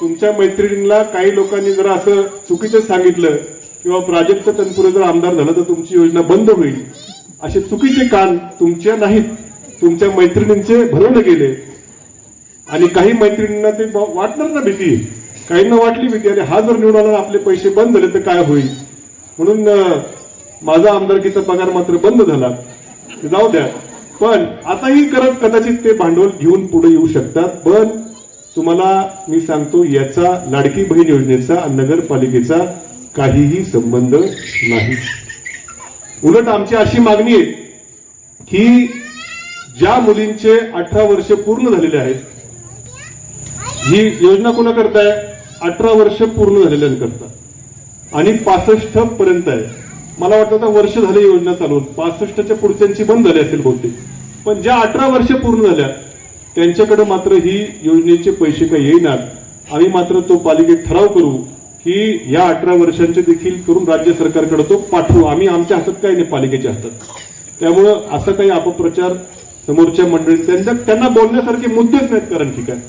तुमच्या मैत्रिणींना काही लोकांनी जर असं चुकीचं सांगितलं किंवा प्राजक्त तनपुरे जर आमदार झालं तर तुमची योजना बंद होईल. असे चुकीचे कान तुमच्या नाहीत. तुमच्या मैत्रिणींचे भरवले गेले. आणि काही मैत्रिणींना ते वाटणार ना भीती. काहींना वाटली भीती. आणि हा जर निवडून आला आपले पैसे बंद झाले तर काय होईल? म्हणून माझा आमदारकीचा पगार मात्र बंद झाला. जाऊ द्या. पण आताही करत कदाचित ते भांडवल घेऊन पुढे येऊ शकतात. पण तुम्हाला मी सांगतो याचा लाडकी बहीण योजनेचा नगरपालिकेचा काहीही संबंध नाही. उलट आमची अशी मागणी आहे की ज्या मुलींचे अठरा वर्ष पूर्ण झालेले आहेत ही योजना कोणा करताय? अठरा वर्ष पूर्ण झालेल्यांकरता. आणि पासष्ट पर्यंत आहे. मला वाटतं आता वर्ष झाले योजना चालवून पासष्टच्या पुढच्यांची बंद झाली असेल बहुतेक. पण ज्या अठरा वर्ष पूर्ण झाल्या त्यांच्याकडे मात्र ही योजनेचे पैसे काही येणार आम्ही मात्र तो पालिकेत ठराव करू की या अठरा वर्षांचे देखील करून राज्य सरकारकडे तो पाठवू. आम्ही आमच्या हातात काही नाही पालिकेच्या हातात. त्यामुळं असं काही अपप्रचार समोरच्या मंडळी त्यांच्या त्यांना बोलण्यासारखे मुद्देच नाहीत कारण ठीक आहे.